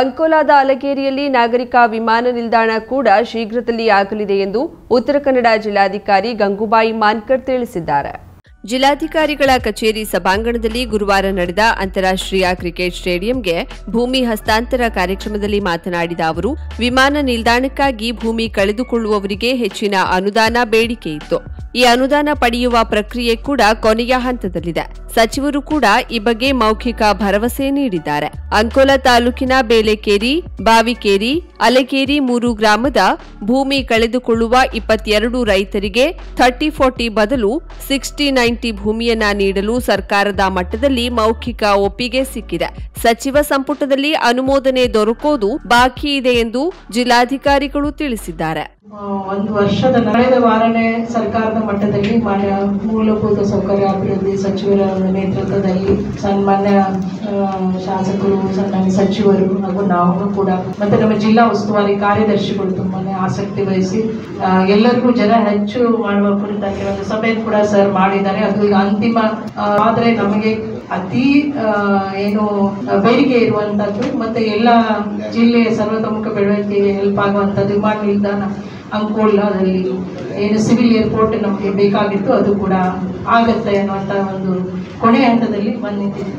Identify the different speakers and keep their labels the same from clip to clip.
Speaker 1: ಅಂಕೋಲಾದ ಅಲಗೇರಿಯಲ್ಲಿ ನಾಗರಿಕ ವಿಮಾನ ನಿಲ್ದಾಣ ಕೂಡ ಶೀಘ್ರದಲ್ಲಿ ಆಗಲಿದೆ ಎಂದು ಉತ್ತರ ಕನ್ನಡ ಜಿಲ್ಲಾಧಿಕಾರಿ ಗಂಗೂಬಾಯಿ ಮಾನ್ಕರ್ ತಿಳಿಸಿದ್ದಾರೆ. ಜಿಲ್ಲಾಧಿಕಾರಿಗಳ ಕಚೇರಿ ಸಭಾಂಗಣದಲ್ಲಿ ಗುರುವಾರ ನಡೆದ ಅಂತಾರಾಷ್ಟ್ರೀಯ ಕ್ರಿಕೆಟ್ ಸ್ಟೇಡಿಯಂಗೆ ಭೂಮಿ ಹಸ್ತಾಂತರ ಕಾರ್ಯಕ್ರಮದಲ್ಲಿ ಮಾತನಾಡಿದ ಅವರು, ವಿಮಾನ ನಿಲ್ದಾಣಕ್ಕಾಗಿ ಭೂಮಿ ಕಳೆದುಕೊಳ್ಳುವವರಿಗೆ ಹೆಚ್ಚಿನ ಅನುದಾನ ಬೇಡಿಕೆ ಇತ್ತು. ಈ ಅನುದಾನ ಪಡೆಯುವ ಪ್ರಕ್ರಿಯೆ ಕೂಡ ಕೊನೆಯ ಹಂತದಲ್ಲಿದೆ. ಸಚಿವರು ಕೂಡ ಈ ಬಗ್ಗೆ ಮೌಖಿಕ ಭರವಸೆ ನೀಡಿದ್ದಾರೆ. ಅಂಕೋಲಾ ತಾಲೂಕಿನ ಬೇಲೆಕೇರಿ ಬಾವಿಕೇರಿ, ಅಲೆಕೇರಿ ಮೂರು ಗ್ರಾಮದ ಭೂಮಿ ಕಳೆದುಕೊಳ್ಳುವ ಇಪ್ಪತ್ತೆರಡು ರೈತರಿಗೆ ಥರ್ಟಿ ಫೋರ್ಟಿ ಬದಲು ಸಿಕ್ಸ್ಟಿ ಭೂಮಿಯನ್ನ ನೀಡಲು ಸರ್ಕಾರದ ಮಟ್ಟದಲ್ಲಿ ಮೌಖಿಕ ಒಪ್ಪಿಗೆ ಸಿಕ್ಕಿದೆ. ಸಚಿವ ಸಂಪುಟದಲ್ಲಿ ಅನುಮೋದನೆ ದೊರಕೋದು ಬಾಕಿ ಇದೆ ಎಂದು ಜಿಲ್ಲಾಧಿಕಾರಿಗಳು ತಿಳಿಸಿದ್ದಾರೆ.
Speaker 2: ಒಂದು ವರ್ಷದ ಕಳೆದ ವಾರನೇ ಸರ್ಕಾರದ ಮಟ್ಟದಲ್ಲಿ ಮಾನ್ಯ ಮೂಲಭೂತ ಸೌಕರ್ಯ ಅಭಿವೃದ್ಧಿ ಸಚಿವರ ನೇತೃತ್ವದಲ್ಲಿ ಸನ್ಮಾನ್ಯ ಶಾಸಕರು, ಸನ್ಮಾನ್ಯ ಸಚಿವರು ಹಾಗೂ ನಾವು ಕೂಡ ಮತ್ತೆ ನಮ್ಮ ಜಿಲ್ಲಾ ಉಸ್ತುವಾರಿ ಕಾರ್ಯದರ್ಶಿಗಳು ತುಂಬಾನೇ ಆಸಕ್ತಿ ವಹಿಸಿ ಎಲ್ಲರಿಗೂ ಜನ ಹೆಚ್ಚು ಮಾಡುವ ಕುರಿತಂತೆ ಒಂದು ಸಭೆ ಕೂಡ ಸರ್ ಮಾಡಿದ್ದಾರೆ. ಅದು ಈಗ ಅಂತಿಮ ಆದರೆ ನಮಗೆ ಅತಿ ಏನು, ಬೇಡಿಕೆ ಇರುವಂತದ್ದು ಮತ್ತೆ ಎಲ್ಲ ಜಿಲ್ಲೆಯ ಸರ್ವತೋಮುಖ ಬೆಳವಣಿಗೆಗೆ ಹೆಲ್ಪ್ ಆಗುವಂಥದ್ದು ವಿಮಾನ ನಿಲ್ದಾಣ ಅಂಕೋಲಾದಲ್ಲಿ ಏನು ಸಿವಿಲ್ ಏರ್ಪೋರ್ಟ್ ನಮಗೆ ಬೇಕಾಗಿತ್ತು ಅದು ಕೂಡ ಆಗತ್ತೆ ಅನ್ನುವಂಥ ಒಂದು ಕೊನೆ ಹಂತದಲ್ಲಿ ಬಂದಿದ್ದೀವಿ.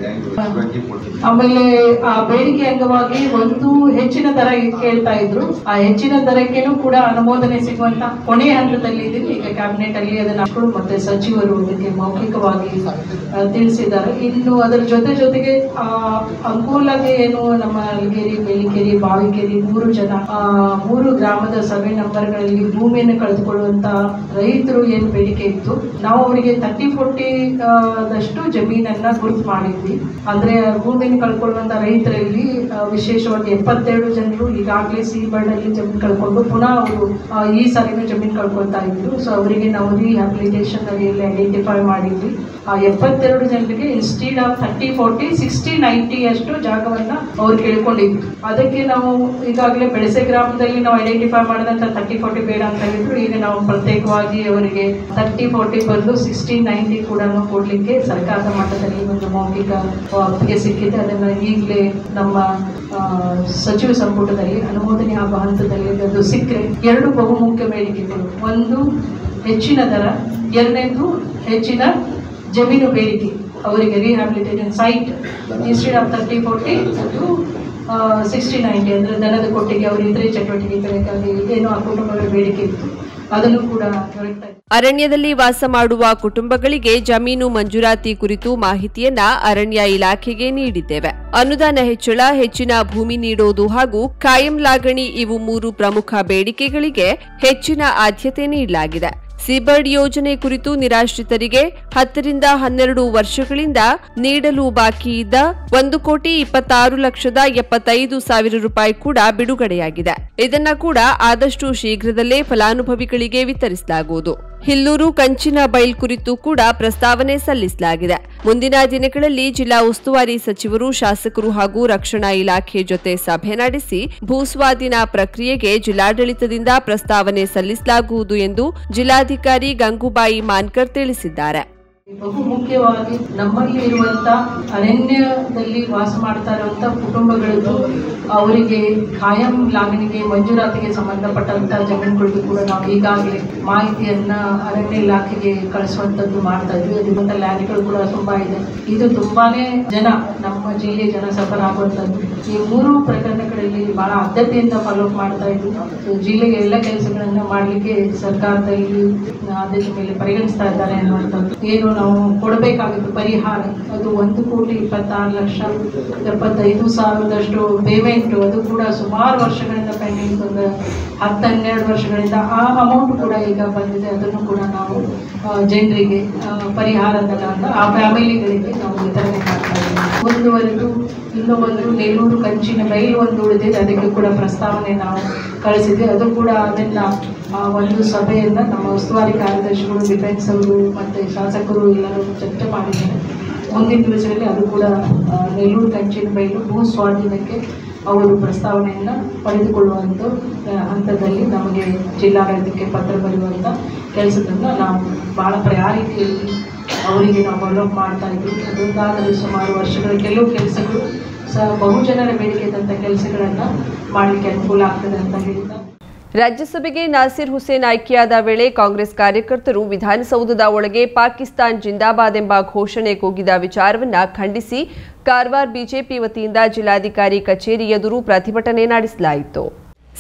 Speaker 2: ಆಮೇಲೆ ಆ ಬೇಡಿಕೆ ಅಂಗವಾಗಿ ಒಂದು ಹೆಚ್ಚಿನ ದರ ಕೇಳ್ತಾ ಇದ್ರು. ಆ ಹೆಚ್ಚಿನ ದರಕ್ಕೇನು ಕೂಡ ಅನುಮೋದನೆ ಸಿಗುವಂತ ಕೊನೆಯ ಹಂತದಲ್ಲಿ ಇದೀವಿ. ಈಗ ಕ್ಯಾಬಿನೆಟ್ ಅಲ್ಲಿ ಅದನ್ನ ಹಾಕೊಂಡು ಮತ್ತೆ ಸಚಿವರು ಇದಕ್ಕೆ ಮೌಖಿಕವಾಗಿ ತಿಳಿಸಿದ್ದಾರೆ. ಇನ್ನು ಅದರ ಜೊತೆ ಜೊತೆಗೆ, ಆ ಅಂಕೋಲಾಗೆ ಏನು ನಮ್ಮ ಅಲ್ಗೇರಿ ಬೇಲಿಕೇರಿ ಬಾವಿಕೇರಿ ಮೂರು ಜನ ಮೂರು ಗ್ರಾಮದ ಸರ್ವೆ ನಂಬರ್ಗಳಲ್ಲಿ ಭೂಮಿಯನ್ನು ಕಳೆದುಕೊಳ್ಳುವಂತ ರೈತರು ಏನು ಬೇಡಿಕೆ ಇತ್ತು, ನಾವು ಅವರಿಗೆ ತರ್ಟಿ ಫೋರ್ಟಿ ದಷ್ಟು ಜಮೀನನ್ನ ಗುರುತು ಮಾಡಿದ್ವಿ. ಅಂದ್ರೆ ಭೂಮಿನ ಕಳ್ಕೊಳ್ಳುವಂತ ರೈತರಲ್ಲಿ ವಿಶೇಷವಾಗಿ ಎಪ್ಪತ್ತೇಳು ಜನರು ಈಗಾಗಲೇ ಸಿ ಬರ್ಡಲ್ಲಿ ಜಮೀನು ಕಳ್ಕೊಂಡು ಪುನಃ ಅವರು ಈ ಸಾರಿನೂ ಜಮೀನು ಕಳ್ಕೊಳ್ತಾ ಇದ್ರು. ಸೊ ಅವರಿಗೆ ನಾವು ರಿಹ್ಯಾಬಿಲಿಟೇಷನ್ ಅಡಿಯಲ್ಲಿ ಐಡೆಂಟಿಫೈ ಮಾಡಿದ್ವಿ. ಆ, ಎಪ್ಪತ್ತೆರಡು ಜನರಿಗೆ instead of thirty forty sixty ninety ಅಷ್ಟು ಜಾಗವನ್ನ ಅವ್ರು ಕೇಳ್ಕೊಂಡಿದ್ರು. ಅದಕ್ಕೆ ನಾವು ಈಗಾಗಲೇ ಬೆಳಸೆ ಗ್ರಾಮದಲ್ಲಿ ನಾವು ಐಡೆಂಟಿಫೈ ಮಾಡಿದಂತ ಥರ್ಟಿ ಫೋರ್ಟಿ ಬೇಡ ಅಂತ ಹೇಳಿದ್ರು. ಈಗ ನಾವು ಪ್ರತ್ಯೇಕವಾಗಿ ಅವರಿಗೆ ಥರ್ಟಿ ಫೋರ್ಟಿ ಬದಲು ಸಿಕ್ಸ್ಟಿ ನೈಂಟಿ ಕೂಡ ಕೊಡಲಿಕ್ಕೆ ಸರ್ಕಾರದ ಮಟ್ಟದಲ್ಲಿ ಒಂದು ಮೌಖಿಕ ಒಪ್ಪಿಗೆ ಸಿಕ್ಕಿದೆ. ಅದನ್ನು ಈಗಲೇ ನಮ್ಮ ಸಚಿವ ಸಂಪುಟದಲ್ಲಿ, ಅನುಮೋದನೆ ಆಗುವ ಹಂತದಲ್ಲಿ ಅದು ಸಿಕ್ಕರೆ ಎರಡು ಬಹುಮುಖ್ಯ ಬೇಡಿಕೆಗಳು. ಒಂದು, ಹೆಚ್ಚಿನ ದರ. ಎರಡನೇದು, ಹೆಚ್ಚಿನ ಜಮೀನು ಬೇಡಿಕೆ. ಅವರಿಗೆ rehabilitation site instead of thirty forty ಅದು ಸಿಕ್ಸ್ಟಿ ನೈಂಟಿ ಅಂದರೆ ದನದ ಕೊಟ್ಟಿಗೆ, ಅವರು ಇತರೆ ಚಟುವಟಿಕೆಗಳಿಗಾಗಿ ಏನು ಆ ಕುಟುಂಬಗಳ ಬೇಡಿಕೆ ಇತ್ತು.
Speaker 1: ಅರಣ್ಯದಲ್ಲಿ ವಾಸ ಮಾಡುವ ಕುಟುಂಬಗಳಿಗೆ ಜಮೀನು ಮಂಜೂರಾತಿ ಕುರಿತು ಮಾಹಿತಿಯನ್ನ ಅರಣ್ಯ ಇಲಾಖೆಗೆ ನೀಡಿದ್ದೇವೆ. ಅನುದಾನ ಹೆಚ್ಚಳ, ಹೆಚ್ಚಿನ ಭೂಮಿ ನೀಡೋದು ಹಾಗೂ ಕಾಯಂ ಲಾಗಣಿ ಇವು ಮೂರು ಪ್ರಮುಖ ಬೇಡಿಕೆಗಳಿಗೆ ಹೆಚ್ಚಿನ ಆದ್ಯತೆ ನೀಡಲಾಗಿದೆ. ಸಿಬರ್ಡ್ ಯೋಜನೆ ಕುರಿತು ನಿರಾಶ್ರಿತರಿಗೆ ಹತ್ತರಿಂದ ಹನ್ನೆರಡು ವರ್ಷಗಳಿಂದ ನೀಡಲು ಬಾಕಿ ಇದ್ದ ಒಂದು ಕೋಟಿ ಇಪ್ಪತ್ತಾರು ಲಕ್ಷದ ಎಪ್ಪತ್ತೈದು ಸಾವಿರ ರೂಪಾಯಿ ಕೂಡ ಬಿಡುಗಡೆಯಾಗಿದೆ. ಇದನ್ನ ಕೂಡ ಆದಷ್ಟು ಶೀಘ್ರದಲ್ಲೇ ಫಲಾನುಭವಿಗಳಿಗೆ ವಿತರಿಸಲಾಗುವುದು. ಹಿಲ್ಲೂರು ಕಂಚಿನ ಬೈಲ್ ಕುರಿತು ಕೂಡ ಪ್ರಸ್ತಾವನೆ ಸಲ್ಲಿಸಲಾಗಿದೆ. ಮುಂದಿನ ದಿನಗಳಲ್ಲಿ ಜಿಲ್ಲಾ ಉಸ್ತುವಾರಿ ಸಚಿವರು, ಶಾಸಕರು ಹಾಗೂ ರಕ್ಷಣಾ ಇಲಾಖೆ ಜೊತೆ ಸಭೆ ನಡೆಸಿ ಭೂಸ್ವಾಧೀನ ಪ್ರಕ್ರಿಯೆಗೆ ಜಿಲ್ಲಾಡಳಿತದಿಂದ ಪ್ರಸ್ತಾವನೆ ಸಲ್ಲಿಸಲಾಗುವುದು ಎಂದು ಜಿಲ್ಲಾಧಿಕಾರಿ ಗಂಗೂಬಾಯಿ ಮಾನ್ಕರ್ ತಿಳಿಸಿದ್ದಾರೆ.
Speaker 2: ಬಹು ಮುಖ್ಯವಾಗಿ ನಮ್ಮಲ್ಲಿ ಇರುವಂತ ಅರಣ್ಯದಲ್ಲಿ ವಾಸ ಮಾಡ್ತಾ ಇರುವಂತ ಕುಟುಂಬಗಳದ್ದು, ಅವರಿಗೆ ಕಾಯಂ ಲಾಗಣಿಗೆ ಮಂಜೂರಾತಿಗೆ ಸಂಬಂಧಪಟ್ಟಂತ ಜಮೀನುಗಳಿಗೂ ಕೂಡ ನಾವು ಈಗಾಗಲೇ ಮಾಹಿತಿಯನ್ನ ಅರಣ್ಯ ಇಲಾಖೆಗೆ ಕಳಿಸುವಂತದ್ದು ಮಾಡ್ತಾ ಇದ್ವಿ. ಅದರಿಂದ ಲ್ಯಾಂಡ್ಗಳು ಕೂಡ ತುಂಬಾ ಇದೆ. ಇದು ತುಂಬಾನೇ ಜನ, ನಮ್ಮ ಜಿಲ್ಲೆ ಜನ ಸಫರ್ ಆಗುವಂತದ್ದು ಈ ಮೂರು ಪ್ರಕರಣಗಳಲ್ಲಿ ಬಹಳ ಆದ್ಯತೆಯಿಂದ ಫಾಲೋ ಮಾಡ್ತಾ ಇದ್ವಿ. ಜಿಲ್ಲೆಗೆ ಎಲ್ಲ ಕೆಲಸಗಳನ್ನ ಮಾಡ್ಲಿಕ್ಕೆ ಸರ್ಕಾರದಲ್ಲಿ ಆದೇಶ ಮೇಲೆ ಪರಿಗಣಿಸ್ತಾ ಇದ್ದಾರೆ ಅನ್ನುವಂಥದ್ದು. ಏನು ನಾವು ಕೊಡಬೇಕಾಗಿತ್ತು ಪರಿಹಾರ. ಅದು ಒಂದು ಕೋಟಿ ಇಪ್ಪತ್ತಾರು ಲಕ್ಷ, ಎಪ್ಪತ್ತೈದು ಸಾವಿರದಷ್ಟು ಪೇಮೆಂಟ್ ಅದು ಕೂಡ ಸುಮಾರು ವರ್ಷಗಳಿಂದ ಪೆಂಡಿಂಗ್ ಒಂದು ಹತ್ತು ಹನ್ನೆರಡು ವರ್ಷಗಳಿಂದ ಆ ಅಮೌಂಟ್ ಕೂಡ ಈಗ ಬಂದಿದೆ. ಅದನ್ನು ಕೂಡ ನಾವು ಜನರಿಗೆ ಅಂತ ಆ ಫ್ಯಾಮಿಲಿಗಳಿಗೆ ನಾವು ವಿತರಣೆ ಮಾಡ್ತಾ ಇದ್ದೀವಿ. ಮುಂದುವರೆದು ಇನ್ನೂ ಒಂದು ನೆಲ್ಲೂರು ಕಂಚಿನ ಬೈಲು ಒಂದು ಉಳಿದಿದೆ. ಅದಕ್ಕೆ ಕೂಡ ಪ್ರಸ್ತಾವನೆ ನಾವು ಕಳಿಸಿದ್ವಿ. ಅದು ಕೂಡ ಅದನ್ನ ಆ, ಒಂದು ಸಭೆಯನ್ನು ನಮ್ಮ ಉಸ್ತುವಾರಿ ಕಾರ್ಯದರ್ಶಿಗಳು ಡಿಫೆನ್ಸ್ ಅವರು ಮತ್ತು ಶಾಸಕರು ಎಲ್ಲರೂ ಚರ್ಚೆ ಮಾಡಿದ್ದಾರೆ. ಮುಂದಿನ ದಿವಸದಲ್ಲಿ ಅದು ಕೂಡ ನೆಲ್ಲೂರು ಕಂಚಿನ ಬೈಲು ಭೂ ಸ್ವಾಧೀನಕ್ಕೆ ಅವರು ಪ್ರಸ್ತಾವನೆಯನ್ನು ಪಡೆದುಕೊಳ್ಳುವಂಥ ಹಂತದಲ್ಲಿ ನಮಗೆ ಜಿಲ್ಲಾಡಳಿತಕ್ಕೆ ಪತ್ರ ಬರೆಯುವಂಥ ಕೆಲಸದನ್ನು ನಾವು ಭಾಳ ಪ್ರಯಾರಿಟಿಯಲ್ಲಿ ಅವರಿಗೆ ನಾವು ಡೆವಲಪ್ ಮಾಡ್ತಾ ಇದ್ವಿ ಅದೊಂದಾಗಲೇ ಸುಮಾರು ವರ್ಷಗಳ ಕೆಲವು ಕೆಲಸಗಳು ಸಹ ಬಹುಜನರ ಬೇಡಿಕೆ ಇದ್ದಂಥ ಕೆಲಸಗಳನ್ನು ಮಾಡಲಿಕ್ಕೆ ಅನುಕೂಲ ಆಗ್ತದೆ ಅಂತ ಹೇಳ್ತಾ
Speaker 1: ರಾಜ್ಯಸಭೆಗೆ ನಾಸಿರ್ ಹುಸೇನ್ ಆಯ್ಕೆಯಾದ ವೇಳೆ ಕಾಂಗ್ರೆಸ್ ಕಾರ್ಯಕರ್ತರು ವಿಧಾನಸೌಧದ ಒಳಗೆ ಪಾಕಿಸ್ತಾನ್ ಜಿಂದಾಬಾದ್ ಎಂಬ ಘೋಷಣೆ ಕೂಗಿದ ವಿಚಾರವನ್ನು ಖಂಡಿಸಿ, ಕಾರವಾರ ಬಿಜೆಪಿ ವತಿಯಿಂದ ಜಿಲ್ಲಾಧಿಕಾರಿ ಕಚೇರಿ ಎದುರು ಪ್ರತಿಭಟನೆ ನಡೆಸಲಾಯಿತು.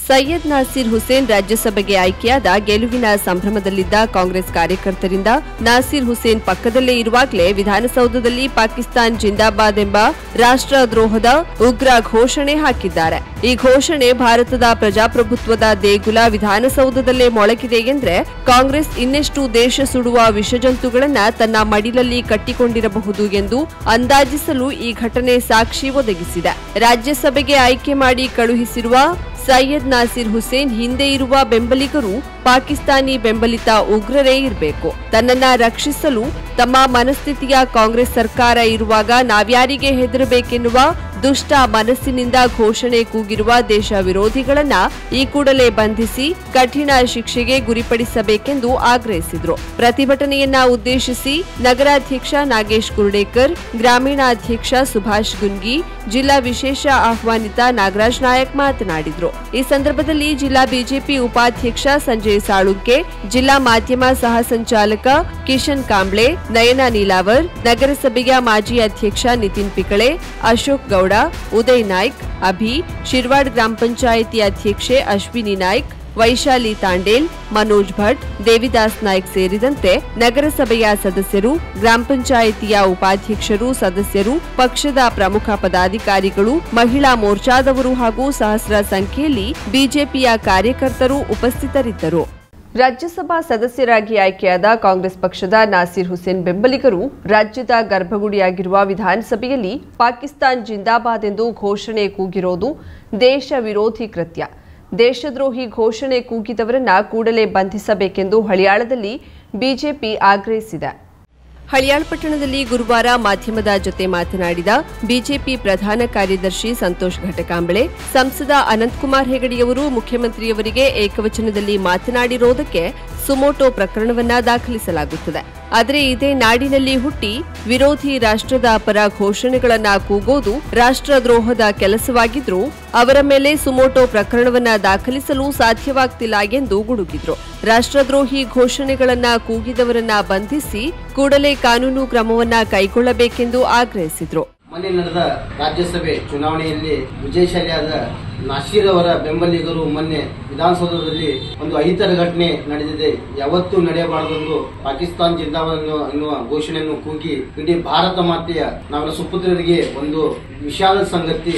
Speaker 1: ಸೈಯದ್ ನಾಸೀರ್ ಹುಸೇನ್ ರಾಜ್ಯಸಭೆಗೆ ಆಯ್ಕೆಯಾದ ಗೆಲುವಿನ ಸಂಭ್ರಮದಲ್ಲಿದ್ದ ಕಾಂಗ್ರೆಸ್ ಕಾರ್ಯಕರ್ತರಿಂದ ನಾಸೀರ್ ಹುಸೇನ್ ಪಕ್ಕದಲ್ಲೇ ಇರುವಾಗಲೇ ವಿಧಾನಸೌಧದಲ್ಲಿ ಪಾಕಿಸ್ತಾನ್ ಜಿಂದಾಬಾದ್ ಎಂಬ ರಾಷ್ಟ್ರದ್ರೋಹದ ಉಗ್ರ ಘೋಷಣೆ ಹಾಕಿದ್ದಾರೆ. ಈ ಘೋಷಣೆ ಭಾರತದ ಪ್ರಜಾಪ್ರಭುತ್ವದ ದೇಗುಲ ವಿಧಾನಸೌಧದಲ್ಲೇ ಮೊಳಕಿದೆ ಎಂದ್ರೆ ಕಾಂಗ್ರೆಸ್ ಇನ್ನೆಷ್ಟು ದೇಶ ಸುಡುವ ವಿಷಜಂತುಗಳನ್ನ ತನ್ನ ಮಡಿಲಲ್ಲಿ ಕಟ್ಟಿಕೊಂಡಿರಬಹುದು ಎಂದು ಅಂದಾಜಿಸಲು ಈ ಘಟನೆ ಸಾಕ್ಷಿ ಒದಗಿಸಿದೆ. ರಾಜ್ಯಸಭೆಗೆ ಆಯ್ಕೆ ಮಾಡಿ ಕಳುಹಿಸಿರುವ ಸೈಯದ್ ನಾಸಿರ್ ಹುಸೇನ್ ಹಿಂದೆ ಇರುವ ಬೆಂಬಲಿಗರು ಪಾಕಿಸ್ತಾನಿ ಬೆಂಬಲಿತ ಉಗ್ರರೇ ಇರಬೇಕು. ತನ್ನನ್ನ ರಕ್ಷಿಸಲು ತಮ್ಮ ಮನಸ್ಥಿತಿಯ ಕಾಂಗ್ರೆಸ್ ಸರ್ಕಾರ ಇರುವಾಗ ನಾವ್ಯಾರಿಗೆ ಹೆದರಬೇಕೆನ್ನುವ ದುಷ್ಟ ಮನಸ್ಸಿನಿಂದ ಘೋಷಣೆ ಕೂಗಿರುವ ದೇಶ ವಿರೋಧಿಗಳನ್ನ ಈ ಕೂಡಲೇ ಬಂಧಿಸಿ ಕಠಿಣ ಶಿಕ್ಷೆಗೆ ಗುರಿಪಡಿಸಬೇಕೆಂದು ಆಗ್ರಹಿಸಿದರು. ಪ್ರತಿಭಟನೆಯನ್ನ ಉದ್ದೇಶಿಸಿ ನಗರಾಧ್ಯಕ್ಷ ನಾಗೇಶ್ ಕುರ್ಡೇಕರ್, ಗ್ರಾಮೀಣಾಧ್ಯಕ್ಷ ಸುಭಾಷ್ ಗುನ್ಗಿ, ಜಿಲ್ಲಾ ವಿಶೇಷ ಆಹ್ವಾನಿತ ನಾಗರಾಜ್ ನಾಯಕ್ ಮಾತನಾಡಿದರು. ಈ ಸಂದರ್ಭದಲ್ಲಿ ಜಿಲ್ಲಾ ಬಿಜೆಪಿ ಉಪಾಧ್ಯಕ್ಷ ಸಂಜಯ್ ಸಾಳುಂಕೆ, ಜಿಲ್ಲಾ ಮಾಧ್ಯಮ ಸಹ ಸಂಚಾಲಕ ಕಿಶನ್ ಕಾಂಬ್ಳೆ, ನಯನ ನೀಲಾವರ್, ನಗರಸಭೆಯ ಮಾಜಿ ಅಧ್ಯಕ್ಷ ನಿತಿನ್ ಪಿಕಳೆ, ಅಶೋಕ್ ಗೌಡ ಉದಯ್ ನಾಯ್ಕ್, ಅಭಿ, ಶಿರ್ವಾಡ್ ಗ್ರಾಮ ಪಂಚಾಯಿತಿ ಅಧ್ಯಕ್ಷೆ ಅಶ್ವಿನಿ ನಾಯ್ಕ್, ವೈಶಾಲಿ ತಾಂಡೇಲ್, ಮನೋಜ್ ಭಟ್, ದೇವಿದಾಸ್ ನಾಯ್ಕ್ ಸೇರಿದಂತೆ ನಗರಸಭೆಯ ಸದಸ್ಯರು, ಗ್ರಾಮ ಪಂಚಾಯಿತಿಯ ಉಪಾಧ್ಯಕ್ಷರು, ಸದಸ್ಯರು, ಪಕ್ಷದ ಪ್ರಮುಖ ಪದಾಧಿಕಾರಿಗಳು, ಮಹಿಳಾ ಮೋರ್ಚಾದವರು ಹಾಗೂ ಸಹಸ್ರ ಸಂಖ್ಯೆಯಲ್ಲಿ ಬಿಜೆಪಿಯ ಕಾರ್ಯಕರ್ತರು ಉಪಸ್ಥಿತರಿದ್ದರು. ರಾಜ್ಯಸಭಾ ಸದಸ್ಯರಾಗಿ ಆಯ್ಕೆಯಾದ ಕಾಂಗ್ರೆಸ್ ಪಕ್ಷದ ನಾಸೀರ್ ಹುಸೇನ್ ಬೆಂಬಲಿಗರು ರಾಜ್ಯದ ಗರ್ಭಗುಡಿಯಾಗಿರುವ ವಿಧಾನಸಭೆಯಲ್ಲಿ ಪಾಕಿಸ್ತಾನ್ ಜಿಂದಾಬಾದ್ ಎಂದು ಘೋಷಣೆ ಕೂಗಿರೋದು ದೇಶ ವಿರೋಧಿ ಕೃತ್ಯ. ದೇಶದ್ರೋಹಿ ಘೋಷಣೆ ಕೂಗಿದವರನ್ನ ಕೂಡಲೇ ಬಂಧಿಸಬೇಕೆಂದು ಹಳಿಯಾಳದಲ್ಲಿ ಬಿಜೆಪಿ ಆಗ್ರಹಿಸಿದೆ. ಹಳಿಯಾಳ್ ಪಟ್ಟಣದಲ್ಲಿ ಗುರುವಾರ ಮಾಧ್ಯಮದ ಜೊತೆ ಮಾತನಾಡಿದ ಬಿಜೆಪಿ ಪ್ರಧಾನ ಕಾರ್ಯದರ್ಶಿ ಸಂತೋಷ್ ಘಟಕಾಂಬಳೆ, ಸಂಸದ ಅನಂತಕುಮಾರ್ ಹೆಗಡೆಯವರು ಮುಖ್ಯಮಂತ್ರಿಯವರಿಗೆ ಏಕವಚನದಲ್ಲಿ ಮಾತನಾಡಿರೋದಕ್ಕೆ ಸುಮೋಟೋ ಪ್ರಕರಣವನ್ನ ದಾಖಲಿಸಲಾಗುತ್ತದೆ. ಆದರೆ ಇದೇ ನಾಡಿನಲ್ಲಿ ಹುಟ್ಟಿ ವಿರೋಧಿ ರಾಷ್ಟ್ರದ ಪರ ಘೋಷಣೆಗಳನ್ನ ಕೂಗೋದು ರಾಷ್ಟ್ರದ್ರೋಹದ ಕೆಲಸವಾಗಿದ್ರೂ ಅವರ ಮೇಲೆ ಸುಮೋಟೋ ಪ್ರಕರಣವನ್ನ ದಾಖಲಿಸಲು ಸಾಧ್ಯವಾಗ್ತಿಲ್ಲ ಎಂದು ಗುಡುಗಿದ್ರು. ರಾಷ್ಟ್ರದ್ರೋಹಿ ಘೋಷಣೆಗಳನ್ನ ಕೂಗಿದವರನ್ನ ಬಂಧಿಸಿ ಕೂಡಲೇ ಕಾನೂನು ಕ್ರಮವನ್ನ ಕೈಗೊಳ್ಳಬೇಕೆಂದು ಆಗ್ರಹಿಸಿದ್ರು.
Speaker 3: ಮೊನ್ನೆ ನಡೆದ ರಾಜ್ಯಸಭೆ ಚುನಾವಣೆಯಲ್ಲಿ ವಿಜಯಶಾಲಿಯಾದ ನಾಶೀರ್ ಅವರ ಬೆಂಬಲಿಗರು ಮೊನ್ನೆ ವಿಧಾನಸೌಧದಲ್ಲಿ ಒಂದು ಅಹಿತರ ಘಟನೆ ನಡೆದಿದೆ. ಯಾವತ್ತೂ ನಡೆಯಬಾರದೆಂದು ಪಾಕಿಸ್ತಾನ್ ಜಿಂದಾಬಾದ್ ಅನ್ನುವ ಘೋಷಣೆಯನ್ನು ಕೂಗಿ ಇಡೀ ಭಾರತ ಮಾತೆಯ ನಮ್ಮ ಸುಪುತ್ರರಿಗೆ ಒಂದು ವಿಶಾಲ ಸಂಗತಿ.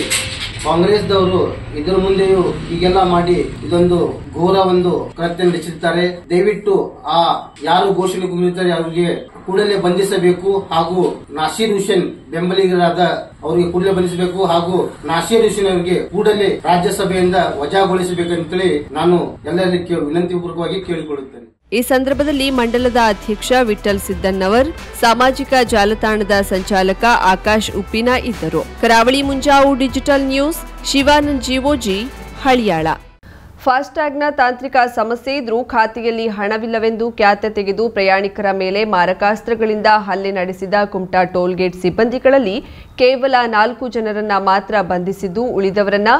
Speaker 3: ಕಾಂಗ್ರೆಸ್ದವರು ಇದರ ಮುಂದೆಯೂ ಹೀಗೆಲ್ಲ ಮಾಡಿ ಇದೊಂದು ಘೋರ ಒಂದು ಕೃತ್ಯ ನಡೆಸಿರ್ತಾರೆ. ದಯವಿಟ್ಟು ಆ ಯಾರು ಘೋಷಣೆ ಕೂಗಿರುತ್ತಾರೆ ಅವರಿಗೆ ಕೂಡಲೇ ಬಂಧಿಸಬೇಕು ಹಾಗೂ ನಾಸೀರ್ ಹುಸೇನ್ ಬೆಂಬಲಿಗರಾದ ಅವರಿಗೆ ಕೂಡಲೇ ಬಂಧಿಸಬೇಕು ಹಾಗೂ ನಾಸೀರ್ ಹುಸೇನ್ ಅವರಿಗೆ ಕೂಡಲೇ ರಾಜ್ಯಸಭೆಯಿಂದ ವಜಾಗೊಳಿಸಬೇಕಂತೇಳಿ ನಾನು ಎಲ್ಲರಲ್ಲಿ ವಿನಂತಿ ಪೂರ್ವಕವಾಗಿ ಕೇಳಿಕೊಳ್ಳುತ್ತೇನೆ.
Speaker 1: ಈ ಸಂದರ್ಭದಲ್ಲಿ ಮಂಡಲದ ಅಧ್ಯಕ್ಷ ವಿಠಲ್ ಸಿದ್ದನ್ನವರ್ ಸಾಮಾಜಿಕ ಜಾಲತಾಣದ ಸಂಚಾಲಕ ಆಕಾಶ್ ಉಪ್ಪಿನ ಇದ್ದರು. ಕರಾವಳಿ ಮುಂಜಾವು ಡಿಜಿಟಲ್ ನ್ಯೂಸ್, ಶಿವಾನಂದ್ ಜಿಒಜಿ, ಹಳಿಯಾಳ. ಫಾಸ್ಟ್ಯಾಗ್ನ ತಾಂತ್ರಿಕ ಸಮಸ್ಯೆ, ಇದ್ರೂ ಖಾತೆಯಲ್ಲಿ ಹಣವಿಲ್ಲವೆಂದು ಖ್ಯಾತೆ ತೆಗೆದು ಪ್ರಯಾಣಿಕರ ಮೇಲೆ ಮಾರಕಾಸ್ತ್ರಗಳಿಂದ ಹಲ್ಲೆ ನಡೆಸಿದ ಕುಮಟಾ ಟೋಲ್ಗೇಟ್ ಸಿಬ್ಬಂದಿಗಳಲ್ಲಿ ಕೇವಲ ನಾಲ್ಕು ಜನರನ್ನ ಮಾತ್ರ ಬಂಧಿಸಿದ್ದು ಉಳಿದವರನ್ನ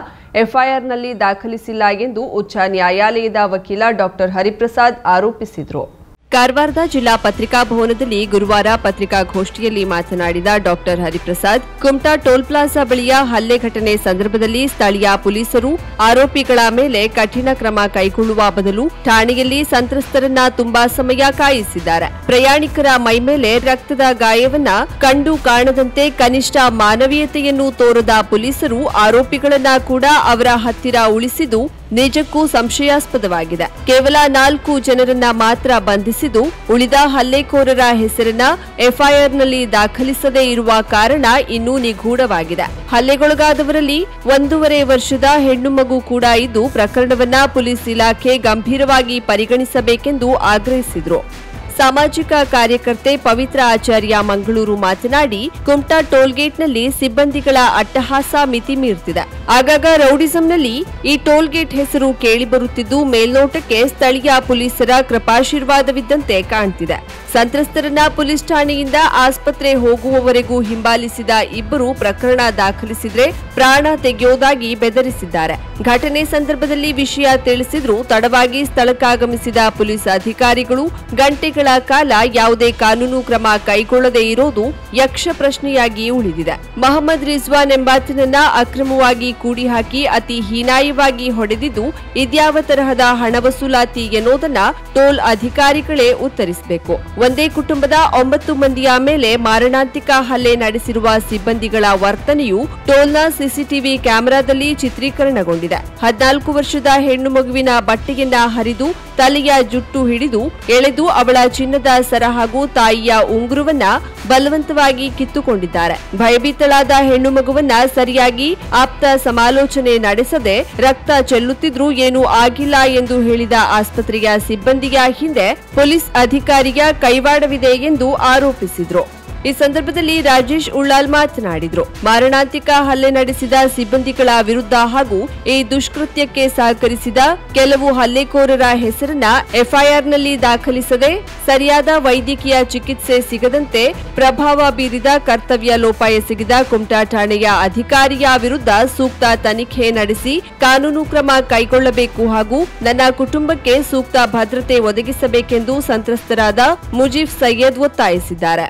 Speaker 1: ಎಫ್ಐಆರ್ನಲ್ಲಿ ದಾಖಲಿಸಿಲ್ಲ ಎಂದು ಉಚ್ಚ ನ್ಯಾಯಾಲಯದ ವಕೀಲ ಡಾಕ್ಟರ್ ಹರಿಪ್ರಸಾದ್ ಆರೋಪಿಸಿದರು. ಕಾರವಾರದ ಜಿಲ್ಲಾ ಪತ್ರಿಕಾ ಭವನದಲ್ಲಿ ಗುರುವಾರ ಪತ್ರಿಕಾಗೋಷ್ಠಿಯಲ್ಲಿ ಮಾತನಾಡಿದ doctor Hariprasad, Kumta toll plaza ಬಳಿಯ ಹಲ್ಲೆ ಘಟನೆ ಸಂದರ್ಭದಲ್ಲಿ ಸ್ಥಳೀಯ ಪೊಲೀಸರು ಆರೋಪಿಗಳ ಮೇಲೆ ಕಠಿಣ ಕ್ರಮ ಕೈಗೊಳ್ಳುವ ಬದಲು ಠಾಣೆಯಲ್ಲಿ ಸಂತ್ರಸ್ತರನ್ನ ತುಂಬಾ ಸಮಯ ಕಾಯಿಸಿದ್ದಾರೆ. ಪ್ರಯಾಣಿಕರ ಮೈಮೇಲೆ ರಕ್ತದ ಗಾಯವನ್ನ ಕಂಡು ಕಾಣದಂತೆ ಕನಿಷ್ಠ ಮಾನವೀಯತೆಯನ್ನು ತೋರದ ಪೊಲೀಸರು ಆರೋಪಿಗಳನ್ನ ಕೂಡ ಅವರ ಹತ್ತಿರ ಉಳಿಸಿದ್ದು ನಿಜಕ್ಕೂ ಸಂಶಯಾಸ್ಪದವಾಗಿದೆ. ಕೇವಲ ನಾಲ್ಕು ಜನರನ್ನ ಮಾತ್ರ ಬಂಧಿಸಿದ್ದು, ಉಳಿದ ಹಲ್ಲೆಕೋರರ ಹೆಸರನ್ನ ಎಫ್ಐಆರ್ನಲ್ಲಿ ದಾಖಲಿಸದೇ ಇರುವ ಕಾರಣ ಇನ್ನೂ ನಿಗೂಢವಾಗಿದೆ. ಹಲ್ಲೆಗೊಳಗಾದವರಲ್ಲಿ ಒಂದೂವರೆ ವರ್ಷದ ಹೆಣ್ಣು ಮಗು ಕೂಡ ಇದ್ದು, ಪ್ರಕರಣವನ್ನ ಪೊಲೀಸ್ ಇಲಾಖೆ ಗಂಭೀರವಾಗಿ ಪರಿಗಣಿಸಬೇಕೆಂದು ಆಗ್ರಹಿಸಿದ್ರು. ಸಾಮಾಜಿಕ ಕಾರ್ಯಕರ್ತೆ ಪವಿತ್ರ ಆಚಾರ್ಯ ಮಂಗಳೂರು ಮಾತನಾಡಿ, ಕುಮಟಾ ಟೋಲ್ಗೇಟ್ನಲ್ಲಿ ಸಿಬ್ಬಂದಿಗಳ ಅಟ್ಟಹಾಸ ಮಿತಿ ಮೀರ್ತಿದೆ. ಆಗಾಗ ರೌಡಿಸಂನಲ್ಲಿ ಈ ಟೋಲ್ಗೇಟ್ ಹೆಸರು ಕೇಳಿಬರುತ್ತಿದ್ದು, ಮೇಲ್ನೋಟಕ್ಕೆ ಸ್ಥಳೀಯ ಪೊಲೀಸರ ಕೃಪಾಶೀರ್ವಾದವಿದ್ದಂತೆ ಕಾಣ್ತಿದೆ. ಸಂತ್ರಸ್ತರನ್ನ ಪೊಲೀಸ್ ಠಾಣೆಯಿಂದ ಆಸ್ಪತ್ರೆ ಹೋಗುವವರೆಗೂ ಹಿಂಬಾಲಿಸಿದ ಇಬ್ಬರು ಪ್ರಕರಣ ದಾಖಲಿಸಿದ್ರೆ ಪ್ರಾಣ ತೆಗೆಯೋದಾಗಿ ಬೆದರಿಸಿದ್ದಾರೆ. ಘಟನೆ ಸಂದರ್ಭದಲ್ಲಿ ವಿಷಯ ತಿಳಿಸಿದ್ರೂ ತಡವಾಗಿ ಸ್ಥಳಕ್ಕಾಗಮಿಸಿದ ಪೊಲೀಸ್ ಅಧಿಕಾರಿಗಳು ಗಂಟೆಗಳ ಕಾಲ ಯಾವುದೇ ಕಾನೂನು ಕ್ರಮ ಕೈಗೊಳ್ಳದೇ ಇರೋದು ಯಕ್ಷ ಪ್ರಶ್ನೆಯಾಗಿ ಉಳಿದಿದೆ. ಮಹಮ್ಮದ್ ರಿಜ್ವಾನ್ ಎಂಬಾತನನ್ನ ಅಕ್ರಮವಾಗಿ ಕೂಡಿ ಹಾಕಿ ಅತಿ ಹೀನಾಯವಾಗಿ ಹೊಡೆದಿದ್ದು ಇದ್ಯಾವ ತರಹದ ಹಣ ವಸೂಲಾತಿ ಎನ್ನುವುದನ್ನ ಟೋಲ್ ಅಧಿಕಾರಿಗಳೇ ಉತ್ತರಿಸಬೇಕು. ಒಂದೇ ಕುಟುಂಬದ ಒಂಬತ್ತು ಮಂದಿಯ ಮೇಲೆ ಮಾರಣಾಂತಿಕ ಹಲ್ಲೆ ನಡೆಸಿರುವ ಸಿಬ್ಬಂದಿಗಳ ವರ್ತನೆಯು ಟೋಲ್ನ ಸಿಸಿಟಿವಿ ಕ್ಯಾಮೆರಾದಲ್ಲಿ ಚಿತ್ರೀಕರಣಗೊಂಡಿದೆ. ಹದಿನಾಲ್ಕು ವರ್ಷದ ಹೆಣ್ಣು ಮಗುವಿನ ಬಟ್ಟೆಯನ್ನ ಹರಿದು ತಲೆಯ ಜುಟ್ಟು ಹಿಡಿದು ಎಳೆದು ಅವಳ ಚಿನ್ನದ ಸರ ಹಾಗೂ ತಾಯಿಯ ಉಂಗುರವನ್ನ ಬಲವಂತವಾಗಿ ಕಿತ್ತುಕೊಂಡಿದ್ದಾರೆ. ಭಯಭೀತಳಾದ ಹೆಣ್ಣು ಮಗುವನ್ನ ಸರಿಯಾಗಿ ಆಪ್ತ ಸಮಾಲೋಚನೆ ನಡೆಸದೆ ರಕ್ತ ಚೆಲ್ಲುತ್ತಿದ್ರೂ ಏನೂ ಆಗಿಲ್ಲ ಎಂದು ಹೇಳಿದ ಆಸ್ಪತ್ರೆಯ ಸಿಬ್ಬಂದಿಯ ಹಿಂದೆ ಪೊಲೀಸ್ ಅಧಿಕಾರಿಯ ಕೈವಾಡವಿದೆ ಎಂದು ಆರೋಪಿಸಿದ್ರು. ಈ ಸಂದರ್ಭದಲ್ಲಿ ರಾಜೇಶ್ ಉಳ್ಳಾಲ್ ಮಾತನಾಡಿದರು. ಮಾರಣಾಂತಿಕ ಹಲ್ಲೆ ನಡೆಸಿದ ಸಿಬ್ಬಂದಿಗಳ ವಿರುದ್ಧ ಹಾಗೂ ಈ ದುಷ್ಕೃತ್ಯಕ್ಕೆ ಸಹಕರಿಸಿದ ಕೆಲವು ಹಲ್ಲೆಕೋರರ ಹೆಸರನ್ನ ಎಫ್ಐಆರ್ನಲ್ಲಿ ದಾಖಲಿಸದೆ ಸರಿಯಾದ ವೈದ್ಯಕೀಯ ಚಿಕಿತ್ಸೆ ಸಿಗದಂತೆ ಪ್ರಭಾವ ಬೀರಿದ ಕರ್ತವ್ಯ ಲೋಪ ಎಸಗಿದ ಕುಮಟಾ ಠಾಣೆಯ ಅಧಿಕಾರಿಯ ವಿರುದ್ಧ ಸೂಕ್ತ ತನಿಖೆ ನಡೆಸಿ ಕಾನೂನು ಕ್ರಮ ಕೈಗೊಳ್ಳಬೇಕು ಹಾಗೂ ನನ್ನ ಕುಟುಂಬಕ್ಕೆ ಸೂಕ್ತ ಭದ್ರತೆ ಒದಗಿಸಬೇಕೆಂದು ಸಂತ್ರಸ್ತರಾದ ಮುಜೀಬ್ ಸೈಯದ್ ಒತ್ತಾಯಿಸಿದ್ದಾರೆ.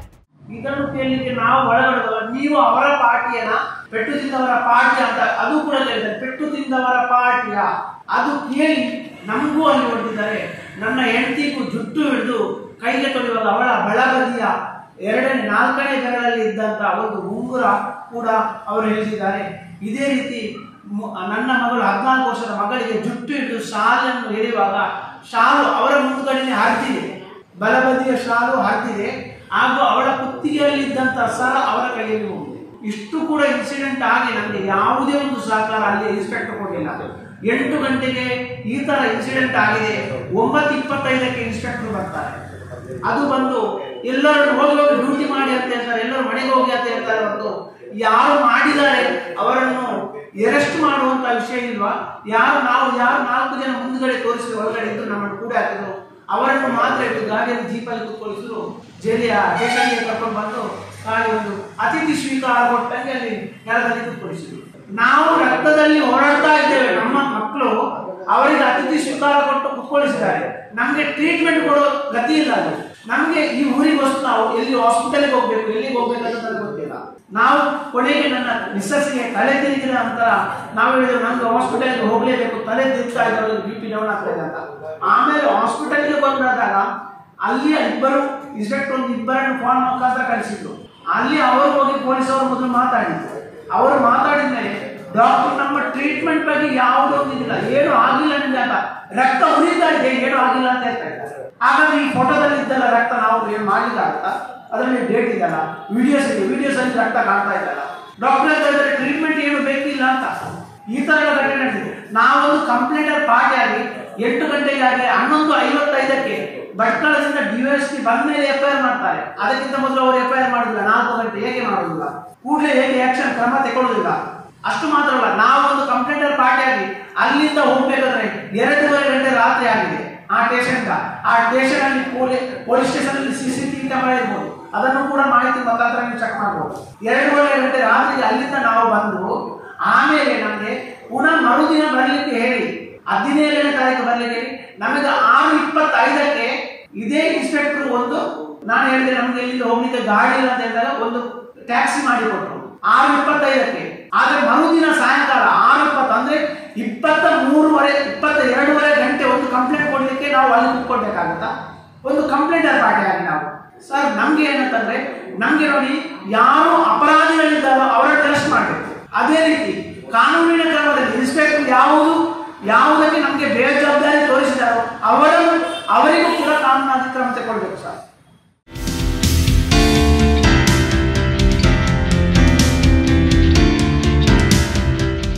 Speaker 4: ಇದನ್ನು ಕೇಳಲಿಕ್ಕೆ ನಾವು ಒಳಗಡೆದವರ ನೀವು ಅವರ ಪಾರ್ಟಿಯನ ಪೆಟ್ಟು ತಿಂದವರ ಪಾರ್ಟಿ ಅಂತ, ಅದು ಕೂಡ ಪೆಟ್ಟು ತಿಂದವರ ಪಾರ್ಟಿಯ ಅದು ಕೇಳಿ ನಮಗೂ ಅಲ್ಲಿ ಹೊಡೆದಿದ್ದಾರೆ. ನನ್ನ ಹೆಂಡತಿಗೂ ಜುಟ್ಟು ಹಿಡಿದು ಕೈಗೆ ತೊಳೆಯುವಾಗ ಅವಳ ಬಳಬದಿಯ ಎರಡನೇ, ನಾಲ್ಕನೇ ಜನರಲ್ಲಿ ಇದ್ದಂತ ಒಂದು ಉಂಗುರ ಕೂಡ ಅವರು ಹೇಳಿದ್ದಾರೆ ಇದೇ ರೀತಿ ನನ್ನ ಮಗಳು ಹದಿನಾಲ್ಕು ವರ್ಷದ ಮಗಳಿಗೆ ಜುಟ್ಟು ಹಿಡಿದು ಶಾಲನ್ನು ಎಳೆಯುವಾಗ ಶಾಲು ಅವರ ಮುಂದುಗಡೆ ಹರಿದಿದೆ. ಬಲಬದಿಯ ಶಾಲು ಹರಿದಿದೆ. ಹಾಗೂ ಅವಳ ಕುತ್ತಿಗೆಯಲ್ಲಿದ್ದಂಥ ಸರ ಅವರ ಕೈಯಲ್ಲಿ ಹೋಗಿದೆ. ಇಷ್ಟು ಕೂಡ ಇನ್ಸಿಡೆಂಟ್ ಆಗಿ ನನಗೆ ಯಾವುದೇ ಒಂದು ಸಹಕಾರ ಅಲ್ಲಿ ಇನ್ಸ್ಪೆಕ್ಟರ್ ಕೊಡಲಿಲ್ಲ ಎಂಟು ಗಂಟೆಗೆ ಈ ತರ ಇನ್ಸಿಡೆಂಟ್ ಆಗಿದೆ. ಒಂಬತ್ತು ಇಪ್ಪತ್ತೈದಕ್ಕೆ ಇನ್ಸ್ಪೆಕ್ಟರ್ ಬರ್ತಾರೆ. ಅದು ಬಂದು ಎಲ್ಲರೂ ಹೋಗಿ ಹೋಗಿ ಡ್ಯೂಟಿ ಮಾಡಿ ಅಂತ ಹೇಳ್ತಾರೆ. ಎಲ್ಲರೂ ಮನೆಗೆ ಹೋಗಿ ಅಂತ ಹೇಳ್ತಾರೆ ಹೊರತು ಯಾರು ಮಾಡಿದ್ದಾರೆ ಅವರನ್ನು ಎರೆಸ್ಟ್ ಮಾಡುವಂತ ವಿಷಯ ಇಲ್ವಾ? ಯಾರು ನಾವು ಯಾರು ನಾಲ್ಕು ಜನ ಮುಂದ್ಗಡೆ ತೋರಿಸಿ ಒಳಗಡೆ ಇದ್ದು ನಮ್ಮನ್ನು ಕೂಡ ಹಾಕಿದ್ರು. ಅವರನ್ನು ಮಾತ್ರ ಇಟ್ಟು ಗಾಡಿಯಲ್ಲಿ ಜೀಪಲ್ಲಿ ಕೂತ್ಕೊಳಿಸಿದ್ರು ಜೈಲಿಯ ಸ್ಟೇಷನ್ಗೆ ಕರ್ಕೊಂಡು ಬಂದು ಗಾಡಿ ಒಂದು ಅತಿಥಿ ಸ್ವೀಕಾರ ಕೊಟ್ಟಂಗೆ ಅಲ್ಲಿ ನೆಲದಲ್ಲಿ ಕೂತ್ಕೊಳಿಸಿದ್ರು ನಾವು ರಕ್ತದಲ್ಲಿ ಹೋರಾಡ್ತಾ ಇದ್ದೇವೆ. ನಮ್ಮ ಮಕ್ಕಳು ಅವರಿಗೆ ಅತಿಥಿ ಸ್ವೀಕಾರ ಕೊಟ್ಟು ಕುತ್ಕೊಳಿಸಿದ್ದಾರೆ ನಮಗೆ ಟ್ರೀಟ್ಮೆಂಟ್ ಕೊಡೋ ಗತಿ ಇಲ್ಲ ಅದು. ನಮಗೆ ಈ ಊರಿಗೆ ವಸ್ತು ನಾವು ಎಲ್ಲಿ ಹಾಸ್ಪಿಟಲ್ಗೆ ಹೋಗ್ಬೇಕು, ಎಲ್ಲಿಗೆ ಹೋಗ್ಬೇಕಂತ ನನಗೆ ಗೊತ್ತಿಲ್ಲ. ನಾವು ಕೊನೆಗೆ ನನ್ನ ಮಿಸ್ಸಸ್ಗೆ ತಲೆ ತಿರುಗಿದ ನಂತರ ನಾವು ಹೇಳಿದ್ರು, ನಂದು ಹಾಸ್ಪಿಟಲ್ಗೆ ಹೋಗಲೇಬೇಕು. ತಲೆ ತಿರುಗ್ತಾ ಇದ್ದಾರೆ ಬಿ ಪಿ ಡೌನ್ ಆಗ್ತಾ ಇದೆ ಅಂತ. ಆಮೇಲೆ ಹಾಸ್ಪಿಟಲ್ಗೆ ಬಂದಾದಾಗ ಅಲ್ಲಿ ಇಬ್ಬರು ಇನ್ಸ್ಪೆಕ್ಟರ್ ಒಂದು ಇಬ್ಬರನ್ನು ಫೋನ್ ಮುಖಾಂತರ ಕಳಿಸಿದ್ರು. ಅಲ್ಲಿ ಅವರು ಹೋಗಿ ಪೊಲೀಸ್ ಅವರು ಮೊದಲು ಮಾತಾಡಿದ್ರು. ಅವರು ಮಾತಾಡಿದ ಮೇಲೆ ಡಾಕ್ಟರ್ ನಮ್ಮ ಟ್ರೀಟ್ಮೆಂಟ್ ಬಗ್ಗೆ ಯಾವುದೋ ಒಂದಿಲ್ಲ ಏನು ಆಗಿಲ್ಲ ನಿಮ್ಗೆ ಅಂತ. ರಕ್ತ ಉರಿತಾ ಇದೆ, ಏನು ಆಗಿಲ್ಲ ಅಂತ ಹೇಳ್ತಾ ಇದ್ದಾರೆ. ಹಾಗಾದ್ರೆ ಈ ಫೋಟೋದಲ್ಲಿ ಇದ್ದಲ್ಲ ರಕ್ತ ನಾವು ಏನು ಮಾಡಿಲ್ಲ ಅಂತ ಅದರಲ್ಲಿ ಡೇಟ್ ಇದಲ್ಲ ವಿಡಿಯೋಸ್ ಇದೆ. ವಿಡಿಯೋಸ್ ಅಲ್ಲಿ ರಕ್ತ ಕಾಣ್ತಾ ಇದ್ದಲ್ಲ ಡಾಕ್ಟರ್ ಅಂತ ಹೇಳಿದ್ರೆ ಟ್ರೀಟ್ಮೆಂಟ್ ಏನು ಬೇಕಿಲ್ಲ ಅಂತ. ಈ ತರ ಎಲ್ಲ ಘಟನೆ ನಡೆದಿದೆ. ನಾವೊಂದು ಕಂಪ್ಲೇಂಟರ್ ಪಾರ್ಟಿ ಆಗಿ ಎಂಟು ಗಂಟೆಗೆ ಆಗಿ ಹನ್ನೊಂದು ಐವತ್ತೈದಕ್ಕೆ ಭಟ್ಕಳದಿಂದ ಡಿವೈಎಸ್ಪಿ ಬಂದ ಮೇಲೆ ಎಫ್ ಐ ಆರ್ ಮಾಡ್ತಾರೆ. ಅದಕ್ಕಿಂತ ಮೊದಲು ಅವರು ಎಫ್ ಐ ಆರ್ ಮಾಡುದಿಲ್ಲ. ನಾಲ್ಕು ಗಂಟೆ ಹೇಗೆ ಮಾಡುದಿಲ್ಲ? ಕೂಡಲೇ ಹೇಗೆ ಆಕ್ಷನ್ ಕ್ರಮ ತಗೊಳ್ಳುದಿಲ್ಲ ಅಷ್ಟು ಮಾತ್ರ ಅಲ್ಲ, ನಾವೊಂದು ಪಾರ್ಟಿ ಆಗಿ ಅಲ್ಲಿಂದ ಹೋಗ್ಬೇಕಾದ್ರೆ ಎರಡೂವರೆ ಗಂಟೆ ರಾತ್ರಿ ಆಗಿದೆ. ಆ ಸ್ಟೇಷನ್ ಆ ಸ್ಟೇಷನ್ ಅಲ್ಲಿ ಪೊಲೀಸ್ ಸ್ಟೇಷನ್ ಅಲ್ಲಿ ಸಿಸಿಟಿವಿ ಕ್ಯಾಮರಾ ಇರ್ಬೋದು. ಅದನ್ನು ಕೂಡ ಮಾಹಿತಿ ಮುಖಾಂತರ ನೀವು ಚೆಕ್ ಮಾಡ್ಬೋದು. ಎರಡೂವರೆ ಗಂಟೆ ರಾತ್ರಿ ಅಲ್ಲಿಂದ ನಾವು ಬಂದು, ಆಮೇಲೆ ನಮಗೆ ಪುನಃ ಮರುದಿನ ಬರಲಿಕ್ಕೆ ಹೇಳಿ, ಹದಿನೇಳನೇ ತಾರೀಕು ಬರಲಿಕ್ಕೆ ನಮಗೆ ಆರು ಇಪ್ಪತ್ತೈದಕ್ಕೆ ಇದೇ ಇನ್ಸ್ಪೆಕ್ಟರ್ ಒಂದು, ನಾನು ಹೇಳಿದೆ ನಮಗೆ ಇಲ್ಲಿಂದ ಹೋಗ್ಲಿಕ್ಕೆ ಗಾಡಿ ಇಲ್ಲ ಅಂತ ಹೇಳಿದಾಗ ಒಂದು ಟ್ಯಾಕ್ಸಿ ಮಾಡಿ ಕೊಟ್ಟರು. ಆರು ಇಪ್ಪತ್ತೈದಕ್ಕೆ. ಆದರೆ ಮರುದಿನ ಸಾಯಂಕಾಲ ಆರು ಇಪ್ಪತ್ತು, ಅಂದರೆ ಇಪ್ಪತ್ತ ಮೂರುವರೆ, ಇಪ್ಪತ್ತ ಎರಡೂವರೆ ಗಂಟೆ ಒಂದು ಕಂಪ್ಲೇಂಟ್ ಕೊಡಲಿಕ್ಕೆ ನಾವು ಅಲ್ಲಿ ಕೊಡಬೇಕಾಗುತ್ತಾ ಒಂದು ಕಂಪ್ಲೇಂಟರ್ ಪಾರ್ಟಿ ಆಗಿ ನಾವು? ಸರ್, ನಮ್ಗೆ ಏನಂತಂದ್ರೆ, ನಮ್ಗೆ ನೋಡಿ ಯಾರು ಅಪರಾಧಿಗಳಿದ್ದಾರೋ ಅವರ ಅರೆಸ್ಟ್ ಮಾಡಬೇಕು. ಅದೇ ರೀತಿ ಕಾನೂನಿನ ಕ್ರಮದಲ್ಲಿ ಇನ್ಸ್ಪೆಕ್ಟರ್ ಯಾವುದು, ಯಾವುದಕ್ಕೆ ನಮಗೆ ಬೇಜವಾಬ್ದಾರಿ ತೋರಿಸಿದಾರೋ ಅವರನ್ನು, ಅವರಿಗೂ ಕೂಡ ಕಾನೂನು ಕ್ರಮ ತಗೊಳ್ಬೇಕು sir.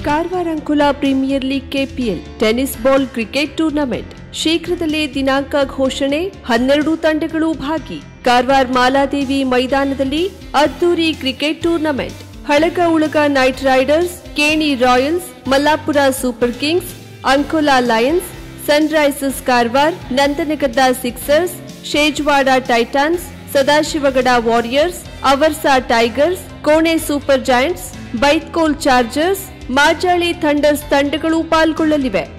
Speaker 1: Karwar premier league KPL tennis ball cricket tournament ಶೀಘ್ರದಲ್ಲೇ ದಿನಾಂಕ ಘೋಷಣೆ ಹನ್ನೆರಡು ತಂಡಗಳು ಭಾಗಿ. ಕಾರವಾರ ಮಾಲಾದೇವಿ ಮೈದಾನದಲ್ಲಿ ಅದ್ದೂರಿ cricket tournament. Halaga Ulaga night riders, Keni royals, Mallapura super kings, Ankola lions, sunrisers Karwar, Nandanagadda sixers, Shejwada titans, Sadashivgad warriors, Avarsa tigers, Kone super giants, Baithkol chargers, Majali thunders ತಂಡಗಳು ಪಾಲ್ಗೊಳ್ಳಲಿವೆ.